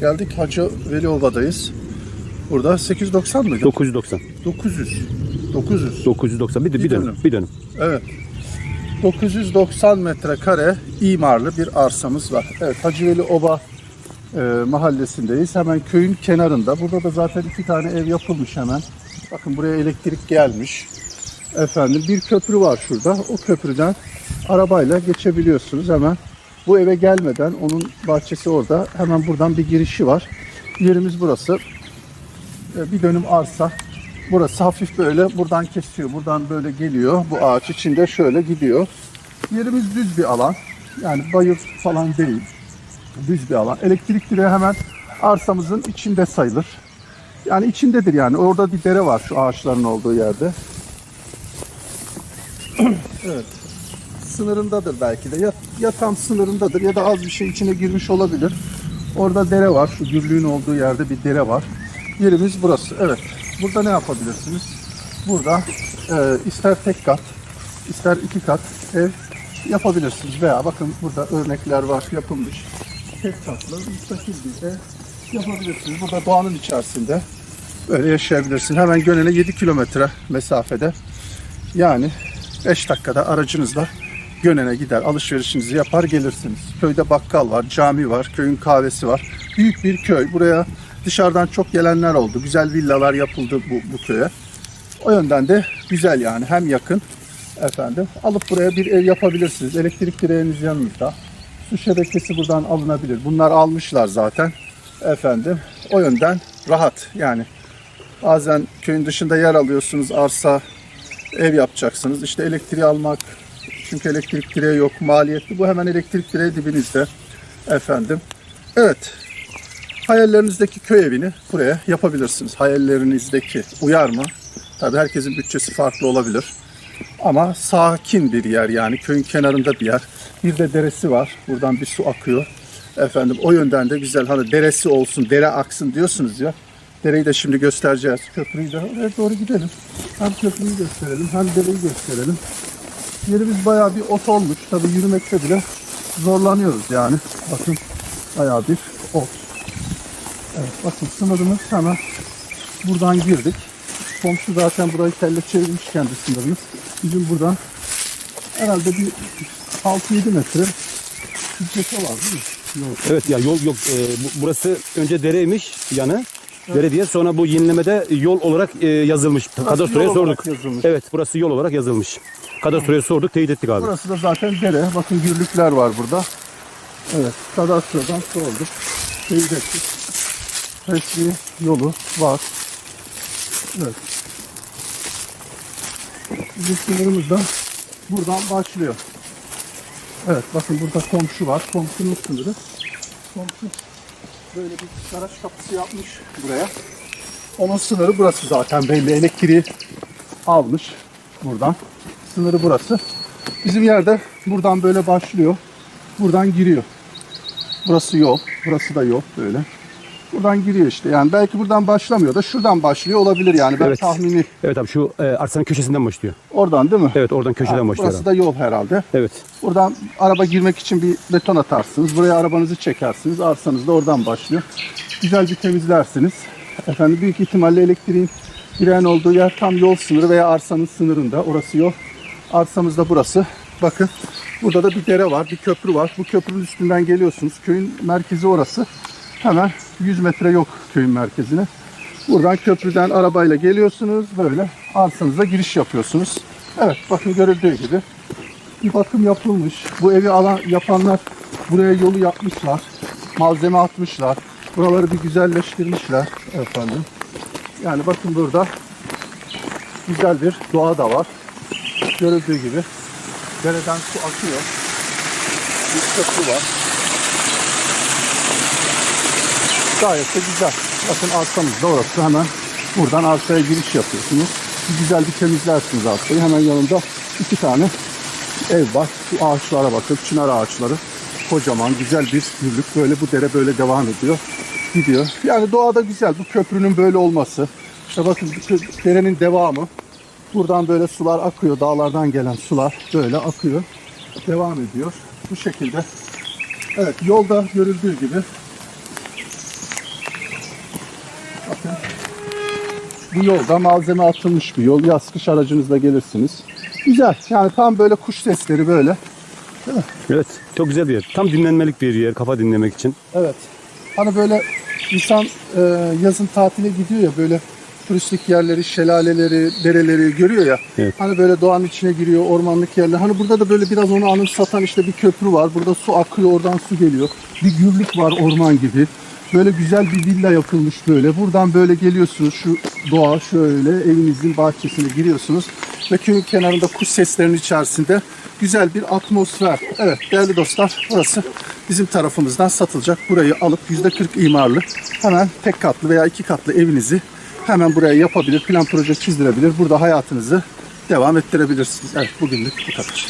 Geldik Hacı Veliova'dayız. Burada 890 mıydı? 990. 900. 900. 990. Bir, de, bir, Bir dönüm. dönüm. Bir dönüm. Evet. 990 metrekare imarlı bir arsamız var. Evet Hacıveli Oba e, mahallesindeyiz. Hemen köyün kenarında. Burada da zaten iki tane ev yapılmış hemen. Bakın buraya elektrik gelmiş. Efendim bir köprü var şurada. O köprüden arabayla geçebiliyorsunuz hemen. Bu eve gelmeden onun bahçesi orada. Hemen buradan bir girişi var. Yerimiz burası. E, bir dönüm arsa. Burası hafif böyle buradan kesiyor. Buradan böyle geliyor. Bu ağaç içinde şöyle gidiyor. Yerimiz düz bir alan. Yani bayır falan değil. Düz bir alan. Elektrik direği hemen arsamızın içinde sayılır. Yani içindedir yani. Orada bir dere var şu ağaçların olduğu yerde. evet. Sınırındadır belki de. Ya, ya tam sınırındadır ya da az bir şey içine girmiş olabilir. Orada dere var. Şu gürlüğün olduğu yerde bir dere var. Yerimiz burası. Evet. Burada ne yapabilirsiniz? Burada e, ister tek kat, ister iki kat ev yapabilirsiniz. Veya bakın burada örnekler var yapılmış. Tek katlı, müstakil bir ev yapabilirsiniz. Burada doğanın içerisinde böyle yaşayabilirsiniz. Hemen Gönen'e 7 kilometre mesafede. Yani 5 dakikada aracınızla Gönen'e gider, alışverişinizi yapar gelirsiniz. Köyde bakkal var, cami var, köyün kahvesi var. Büyük bir köy. Buraya dışarıdan çok gelenler oldu. Güzel villalar yapıldı bu, bu köye. O yönden de güzel yani. Hem yakın efendim. Alıp buraya bir ev yapabilirsiniz. Elektrik direğiniz yanınızda. Su şebekesi buradan alınabilir. Bunlar almışlar zaten. Efendim. O yönden rahat yani. Bazen köyün dışında yer alıyorsunuz. Arsa, ev yapacaksınız. İşte elektriği almak çünkü elektrik direği yok. Maliyetli. Bu hemen elektrik direği dibinizde. Efendim. Evet. Hayallerinizdeki köy evini buraya yapabilirsiniz. Hayallerinizdeki uyar mı? Tabii herkesin bütçesi farklı olabilir. Ama sakin bir yer yani köyün kenarında bir yer. Bir de deresi var. Buradan bir su akıyor. Efendim o yönden de güzel. Hani deresi olsun, dere aksın diyorsunuz ya. Dereyi de şimdi göstereceğiz. Köprüyü de oraya doğru gidelim. Hem köprüyü gösterelim hem dereyi gösterelim. Yerimiz bayağı bir ot olmuş. Tabii yürümekte bile zorlanıyoruz yani. Bakın bayağı bir ot. Evet bakın sınırımız hemen buradan girdik. Komşu zaten burayı kelle çevirmiş kendi sınırımız. Bizim buradan herhalde bir 6-7 metre yüzdesi var değil mi? Yok. Evet ya yol yok. Ee, bu- burası önce dereymiş yanı. Dere diye sonra bu yenilemede yol olarak e, yazılmış. Kadastroya yol olarak sorduk. yazılmış. Evet burası yol olarak yazılmış. Kadastroya sorduk teyit ettik abi. Burası da zaten dere. Bakın gürlükler var burada. Evet. Kadastrodan sorduk. Teyit ettik. Resmi yolu var. Evet. Bizim sınırımız da buradan başlıyor. Evet bakın burada komşu var. Komşunun sınırı. Komşu böyle bir garaj kapısı yapmış buraya. Onun sınırı burası zaten belli. Elektriği almış buradan. Sınırı burası. Bizim yerde buradan böyle başlıyor. Buradan giriyor. Burası yol. Burası da yol böyle. Buradan giriyor işte. Yani belki buradan başlamıyor da şuradan başlıyor olabilir yani. Ben Evet. tahmini Evet abi şu e, arsanın köşesinden başlıyor. oradan değil mi? Evet oradan köşeden Ha, başlıyor. Burası abi. da yol herhalde. Evet. Buradan araba girmek için bir beton atarsınız. Buraya arabanızı çekersiniz. Arsanız da oradan başlıyor. Güzel bir temizlersiniz. Efendim büyük ihtimalle elektriğin giren olduğu yer tam yol sınırı veya arsanın sınırında. Orası yol. Arsamız da burası. Bakın burada da bir dere var, bir köprü var. Bu köprünün üstünden geliyorsunuz. Köyün merkezi orası. Hemen 100 metre yok köyün merkezine. Buradan köprüden arabayla geliyorsunuz. Böyle arsanıza giriş yapıyorsunuz. Evet bakın görüldüğü gibi bir bakım yapılmış. Bu evi alan yapanlar buraya yolu yapmışlar. Malzeme atmışlar. Buraları bir güzelleştirmişler efendim. Yani bakın burada güzel bir doğa da var. Görüldüğü gibi dereden su akıyor. Bir köprü var. Gayet de güzel. Bakın arsamız orası. Hemen buradan arsaya giriş yapıyorsunuz. Güzel bir temizlersiniz arsayı. Hemen yanında iki tane ev var. Bu ağaçlara bakın. Çınar ağaçları. Kocaman güzel bir gürlük. Böyle bu dere böyle devam ediyor. Gidiyor. Yani doğada güzel. Bu köprünün böyle olması. İşte bakın derenin devamı. Buradan böyle sular akıyor. Dağlardan gelen sular böyle akıyor. Devam ediyor. Bu şekilde. Evet yolda görüldüğü gibi Bu yolda malzeme atılmış bir yol. Yaz kış aracınızla gelirsiniz. Güzel. Yani tam böyle kuş sesleri böyle. Evet. Çok güzel bir yer. Tam dinlenmelik bir yer. Kafa dinlemek için. Evet. Hani böyle insan e, yazın tatile gidiyor ya böyle turistik yerleri, şelaleleri, dereleri görüyor ya. Evet. Hani böyle doğanın içine giriyor, ormanlık yerler. Hani burada da böyle biraz onu anımsatan işte bir köprü var. Burada su akıyor, oradan su geliyor. Bir gürlük var orman gibi. Böyle güzel bir villa yapılmış böyle. Buradan böyle geliyorsunuz şu doğa şöyle evinizin bahçesine giriyorsunuz. Ve köyün kenarında kuş seslerinin içerisinde güzel bir atmosfer. Evet değerli dostlar burası bizim tarafımızdan satılacak. Burayı alıp %40 imarlı hemen tek katlı veya iki katlı evinizi hemen buraya yapabilir, plan proje çizdirebilir. Burada hayatınızı devam ettirebilirsiniz. Evet bugünlük bu kadar.